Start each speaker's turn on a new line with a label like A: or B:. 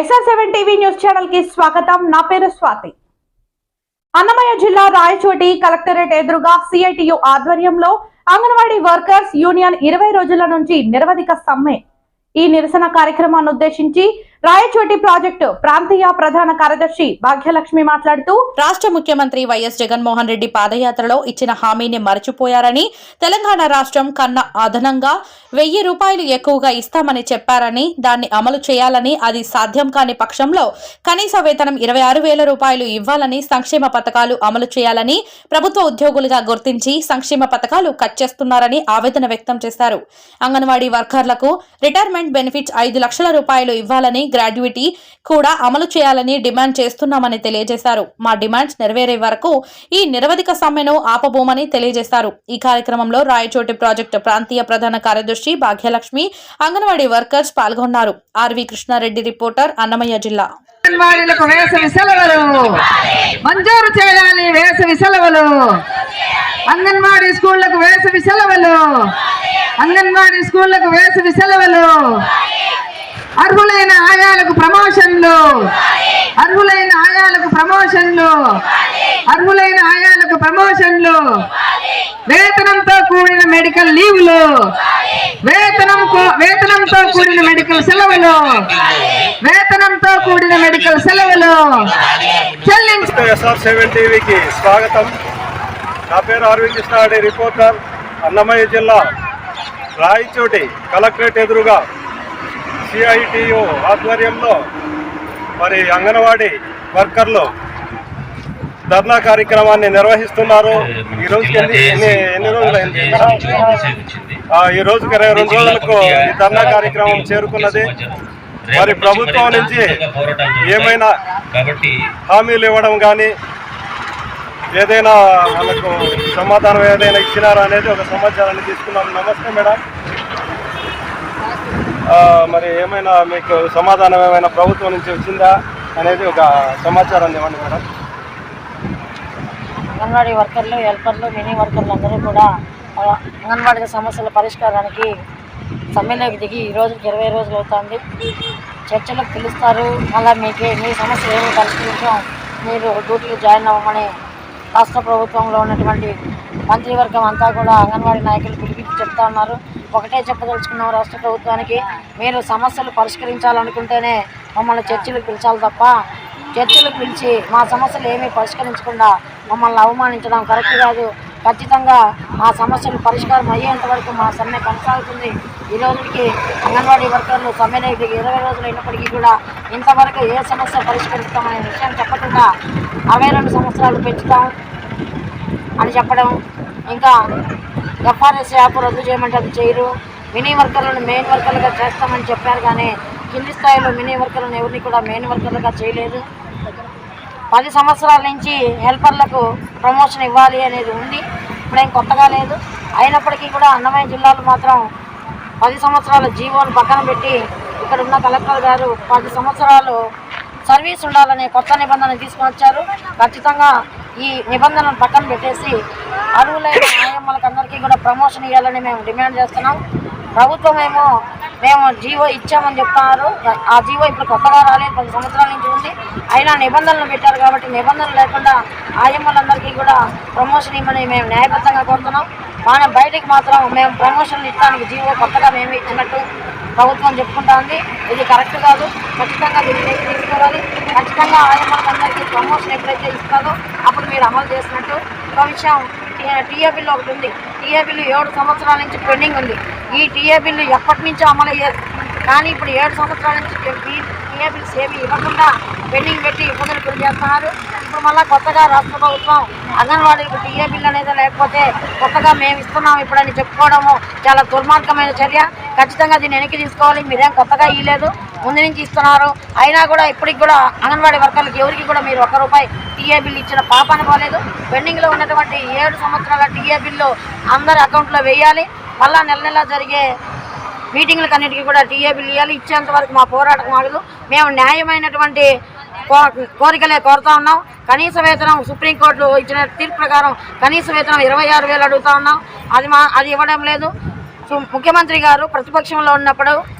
A: SR seven TV news ఛానల్కి స్వాగతం. నా పేరు స్వాతి. అన్నమయ్య జిల్లా రాయచోటి కలెక్టరేట్ ఎదురుగా సిఐటియు ఆధ్వర్యంలో అంగన్వాడీ వర్కర్స్ యూనియన్ ఇరవై రోజుల నుంచి నిరవధిక సమ్మె. ఈ నిరసన కార్యక్రమాన్ని ఉద్దేశించి రాయచోటి ప్రాజెక్టు ప్రాంతీయ ప్రధాన కార్యదర్శి భాగ్యలక్ష్మి మాట్లాడుతూ రాష్ట్ర ముఖ్యమంత్రి వైఎస్ జగన్మోహన్ రెడ్డి పాదయాత్రలో ఇచ్చిన హామీని మరచిపోయారని తెలంగాణ రాష్ట్రం కన్నా అదనంగా వెయ్యి రూపాయలు ఎక్కువగా ఇస్తామని చెప్పారని దాన్ని అమలు చేయాలని అది సాధ్యం కాని పక్షంలో కనీస వేతనం ఇరవై ఆరు వేల రూపాయలు ఇవ్వాలని సంక్షేమ పథకాలు అమలు చేయాలని ప్రభుత్వ ఉద్యోగులుగా గుర్తించి సంక్షేమ పథకాలు కట్ చేస్తున్నారని ఆవేదన వ్యక్తం చేశారు. అంగన్వాడీ వర్కర్లకు రిటైర్మెంట్ బెనిఫిట్స్ ఐదు లక్షల రూపాయలు ఇవ్వాలని గ్రాడ్యుటీ కూడా అమలు చేయాలని డిమాండ్ చేస్తున్నామని తెలియజేశారు. మా డిమాండ్స్ నెరవేరే వరకు ఈ నిరవధిక సమ్మెను ఆపబోమని తెలియజేశారు. ఈ కార్యక్రమంలో రాయచోటి ప్రాజెక్టు ప్రాంతీయ ప్రధాన కార్యదర్శి భాగ్యలక్ష్మి అంగన్వాడీ వర్కర్స్ పాల్గొన్నారు. ఆర్వి కృష్ణారెడ్డి రిపోర్టర్ అన్నమయ్య జిల్లా.
B: అంగన్వాడీలకు వేసవి సెలవులు. మంజూరు చేయాలి వేసవి సెలవులు. అంగన్వాడీ స్కూళ్ళకు వేసవి సెలవులు. అంగన్వాడీ స్కూళ్ళకు వేసవి సెలవులు. అర్హులైన ఆయాలకు ప్రమోషన్లు. అర్హులైన ఆయాలకు ప్రమోషన్లు. అర్హులైన ఆయాలకు ప్రమోషన్లు. వేతనంతో కూడిన మెడికల్ లీవ్లు. వేతనం కూ- వేతనంతో కూడిన మెడికల్ సెలవులు. వేతనంతో కూడిన మెడికల్ సెలవులు. చెల్లించ
C: సెవెన్ టీవీకి స్వాగతం. నా పేరు అరవింద్ కృష్ణారెడ్డి రిపోర్టర్ అన్నమయ్య జిల్లా రాయచోటి కలెక్టరేట్ ఎదురుగా సిఐటియు ఆధ్వర్యంలో మరి అంగన్వాడీ వర్కర్లు ధర్నా కార్యక్రమాన్ని నిర్వహిస్తున్నారు. ఈ రోజుకి ఎన్ని ఎన్ని ఎన్ని రోజులు అయింది ఆ, ఈ రోజుకి ఇరవై రెండు రోజులకు ఈ ధర్నా కార్యక్రమం చేరుకున్నది. మరి ప్రభుత్వం నుంచి ఏమైనా హామీలు ఇవ్వడం కానీ ఏదైనా మనకు సమాధానం ఏదైనా ఇచ్చినారా అనేది ఒక సమాచారాన్ని తీసుకున్నాం. నమస్తే మేడం. మరి ఏమైనా మీకు సమాధానం ఏమైనా ప్రభుత్వం నుంచి వచ్చిందా అనేది ఒక సమాచారాన్ని ఇవ్వండి మేడం.
D: అంగన్వాడీ వర్కర్లు హెల్పర్లు మినీ వర్కర్లు అందరూ కూడా అంగన్వాడీ సమస్యల పరిష్కారానికి సమ్మెలోకి దిగి ఈ రోజుకి ఇరవై రోజులు అవుతుంది. చర్చలకు పిలుస్తారు. మళ్ళీ మీకు మీ సమస్య ఏమి పరిష్కరించాం మీరు డ్యూటీలు జాయిన్ అవ్వమని రాష్ట్ర ప్రభుత్వంలో ఉన్నటువంటి మంత్రివర్గం అంతా కూడా అంగన్వాడీ నాయకులు పిలిపించి చెప్తా ఉన్నారు. ఒకటే చెప్పదలుచుకున్నాం రాష్ట్ర ప్రభుత్వానికి మీరు సమస్యలు పరిష్కరించాలనుకుంటేనే మమ్మల్ని చర్చలకు పిలిచాలి తప్ప చర్చలు పిలిచి మా సమస్యలు ఏమీ పరిష్కరించకుండా మమ్మల్ని అవమానించడం కరెక్ట్ కాదు. ఖచ్చితంగా మా సమస్యలు పరిష్కారం అయ్యేంత వరకు మా సమ్మె కొనసాగుతుంది. ఈ రోజుకి అంగన్వాడీ వర్కర్లు సమ్మె ఇరవై రోజులు అయినప్పటికీ కూడా ఇంతవరకు ఏ సమస్య పరిష్కరిస్తామనే విషయం చెప్పకుండా అవే రెండు సంవత్సరాలు పెంచుతాం అని చెప్పడం. ఇంకా ఎఫ్ఆర్ఎస్ యాప్ రద్దు చేయమంటే అది చేయరు. మినీ వర్కర్లను మెయిన్ వర్కర్లుగా చేస్తామని చెప్పారు కానీ కింది స్థాయిలో మినీ వర్కర్లను ఎవరిని కూడా మెయిన్ వర్కర్లుగా చేయలేదు. పది సంవత్సరాల నుంచి హెల్పర్లకు ప్రమోషన్ ఇవ్వాలి అనేది ఉంది. ఇప్పుడేం కొత్తగా లేదు. అయినప్పటికీ కూడా అన్నమయ్య జిల్లాలో మాత్రం పది సంవత్సరాల జీవోను పక్కన పెట్టి ఇక్కడ ఉన్న కలెక్టర్ గారు పది సంవత్సరాలు సర్వీస్ ఉండాలనే కొత్త నిబంధన తీసుకుని వచ్చారు. ఖచ్చితంగా ఈ నిబంధనను పక్కన పెట్టేసి అరువులైన న్యాయమ్మలకు అందరికీ కూడా ప్రమోషన్ ఇవ్వాలని మేము డిమాండ్ చేస్తున్నాం. ప్రభుత్వం ఏమో మేము జీవో ఇచ్చామని చెప్తున్నారు ఆ జీవో ఇప్పుడు కొత్తగా రాలేదు కొన్ని సంవత్సరాల నుంచి ఉంది. అయినా నిబంధనలు పెట్టారు కాబట్టి నిబంధనలు లేకుండా ఆయమ్మలందరికీ కూడా ప్రమోషన్ ఇవ్వమని మేము న్యాయబద్ధంగా కోరుతున్నాం. మన బయటికి మాత్రం మేము ప్రమోషన్లు ఇస్తానికి జీవో కొత్తగా మేము ఇచ్చినట్టు ప్రభుత్వం చెప్పుకుంటుంది. ఇది కరెక్ట్ కాదు. ఖచ్చితంగా దీన్ని తీసుకోవాలి ఖచ్చితంగా ఆయమ్మలందరికీ ప్రమోషన్ ఎప్పుడైతే ఇస్తారో అప్పుడు మీరు అమలు చేసినట్టు. ఒక విషయం టీఏ బిల్లు ఒకటి ఉంది. టీఏ బిల్లు ఏడు సంవత్సరాల నుంచి పెండింగ్ ఉంది. ఈ టీఏ బిల్లు ఎప్పటి నుంచో అమలు అయ్యేది కానీ ఇప్పుడు ఏడు సంవత్సరాల నుంచి టీఏ ఏమి ఇవ్వకుండా పెండింగ్ పెట్టి ఇబ్బందులు గురి చేస్తున్నారు. ఇప్పుడు మళ్ళీ కొత్తగా రాష్ట్ర ప్రభుత్వం అంగన్వాడీలకు టీఏ బిల్ అనేది లేకపోతే కొత్తగా మేము ఇస్తున్నాం ఇప్పుడని చెప్పుకోవడము చాలా దుర్మార్గమైన చర్య. ఖచ్చితంగా దీన్ని వెనక్కి తీసుకోవాలి. మీరేం కొత్తగా ఇవ్వలేదు ముందు నుంచి ఇస్తున్నారు. అయినా కూడా ఇప్పటికి కూడా అంగన్వాడీ వర్కర్లకు ఎవరికి కూడా మీరు ఒక్క రూపాయి టీఏ బిల్ ఇచ్చిన పాపాన్ని పోలేదు. పెండింగ్లో ఉన్నటువంటి ఏడు సంవత్సరాల టీఏ బిల్లు అందరి అకౌంట్లో వేయాలి. మళ్ళా నెల నెల జరిగే మీటింగ్లకు అన్నిటికీ కూడా టీఏ బిల్ ఇవ్వాలి ఇచ్చేంత వరకు మా పోరాటం ఆగదు. మేము న్యాయమైనటువంటి కో- కోరికలే కోరుతా ఉన్నాం. కనీస వేతనం సుప్రీంకోర్టు ఇచ్చిన తీర్పు ప్రకారం కనీస వేతనం ఇరవై ఆరు వేలు అడుగుతా ఉన్నాం. అది మా అది ఇవ్వడం లేదు. సు- ముఖ్యమంత్రి గారు ప్రతిపక్షంలో ఉన్నప్పుడు